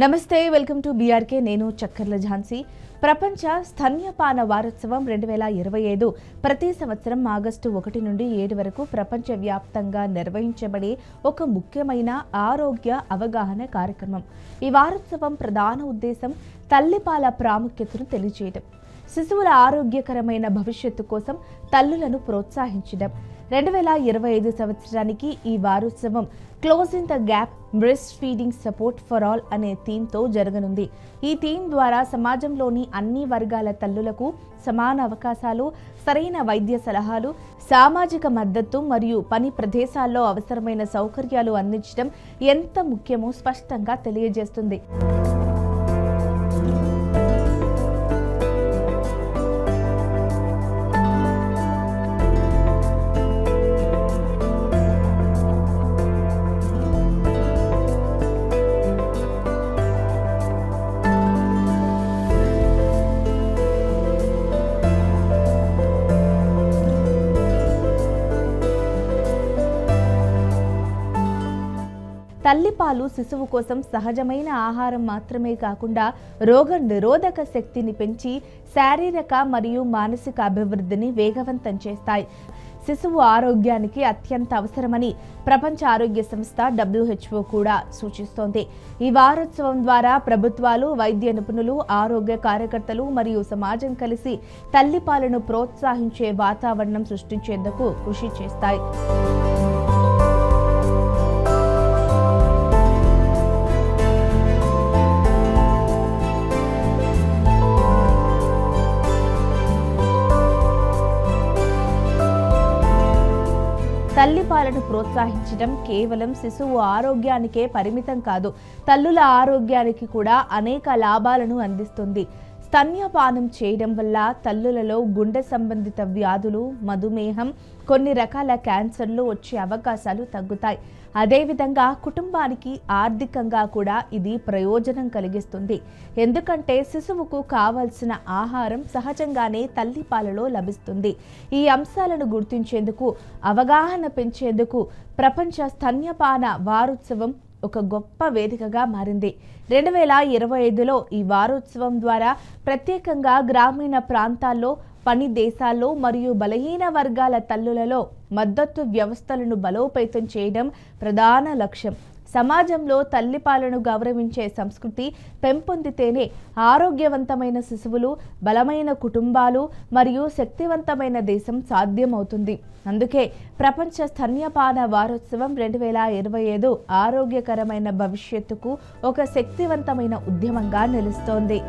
నమస్తే welcome to BRK నేను చక్కర్ల ఝాన్సీ. ప్రపంచ స్తన్యపాన వారోత్సవం రెండు వేల ఇరవై ఐదు ప్రతి సంవత్సరం ఆగస్టు ఒకటి నుండి ఏడు వరకు ప్రపంచవ్యాప్తంగా నిర్వహించబడే ఒక ముఖ్యమైన ఆరోగ్య అవగాహన కార్యక్రమం. ఈ వారోత్సవం ప్రధాన ఉద్దేశం తల్లిపాల ప్రాముఖ్యతను తెలియజేయడం శిశువుల ఆరోగ్యకరమైన భవిష్యత్తు కోసం తల్లులను ప్రోత్సహించడం. రెండు వేల ఇరవై ఐదు సంవత్సరానికి ఈ వారోత్సవం closing the gap breastfeeding support for all అనే థీమ్తో జరగనుంది. ఈ థీమ్ ద్వారా సమాజంలోని అన్ని వర్గాల తల్లులకు సమాన అవకాశాలు సరైన వైద్య సలహాలు సామాజిక మద్దతు మరియు పని ప్రదేశాల్లో అవసరమైన సౌకర్యాలు అందించడం ఎంత ముఖ్యమో స్పష్టంగా తెలియజేస్తుంది. తల్లిపాలు శిశువు కోసం సహజమైన ఆహారం మాత్రమే కాకుండా రోగ నిరోధక శక్తిని పెంచి శారీరక మరియు మానసిక అభివృద్ధిని వేగవంతం చేస్తాయి. శిశువు ఆరోగ్యానికి అత్యంత అవసరమని ప్రపంచ ఆరోగ్య సంస్థ డబ్ల్యూహెచ్ఓ కూడా సూచిస్తోంది. ఈ వారోత్సవం ద్వారా ప్రభుత్వాలు వైద్య నిపుణులు ఆరోగ్య కార్యకర్తలు మరియు సమాజం కలిసి తల్లిపాలను ప్రోత్సహించే వాతావరణం సృష్టించేందుకు కృషి చేస్తాయి. తల్లిపాలను ప్రోత్సహించడం కేవలం శిశువు ఆరోగ్యానికే పరిమితం కాదు తల్లుల ఆరోగ్యానికి కూడా అనేక లాభాలను అందిస్తుంది. స్తన్యపానం చేయడం వల్ల తల్లులలో గుండె సంబంధిత వ్యాధులు మధుమేహం కొన్ని రకాల క్యాన్సర్లు వచ్చే అవకాశాలు తగ్గుతాయి. అదేవిధంగా కుటుంబానికి ఆర్థికంగా కూడా ఇది ప్రయోజనం కలిగిస్తుంది. ఎందుకంటే శిశువుకు కావలసిన ఆహారం సహజంగానే తల్లిపాలలో లభిస్తుంది. ఈ అంశాలను గుర్తించేందుకు అవగాహన పెంచేందుకు ప్రపంచ స్తన్యపాన వారోత్సవం ఒక గొప్ప వేదికగా మారింది. రెండు వేల ఇరవై ఐదులో ఈ వారోత్సవం ద్వారా ప్రత్యేకంగా గ్రామీణ ప్రాంతాల్లో పని దేశాల్లో మరియు బలహీన వర్గాల తల్లులలో మద్దతు వ్యవస్థలను బలోపేతం చేయడం ప్రధాన లక్ష్యం. సమాజంలో తల్లిపాలను గౌరవించే సంస్కృతి పెంపొందితేనే ఆరోగ్యవంతమైన శిశువులు బలమైన కుటుంబాలు మరియు శక్తివంతమైన దేశం సాధ్యమవుతుంది. అందుకే ప్రపంచ స్తన్యపాన వారోత్సవం రెండు వేల ఇరవై ఐదు ఆరోగ్యకరమైన భవిష్యత్తుకు ఒక శక్తివంతమైన ఉద్యమంగా నిలుస్తోంది.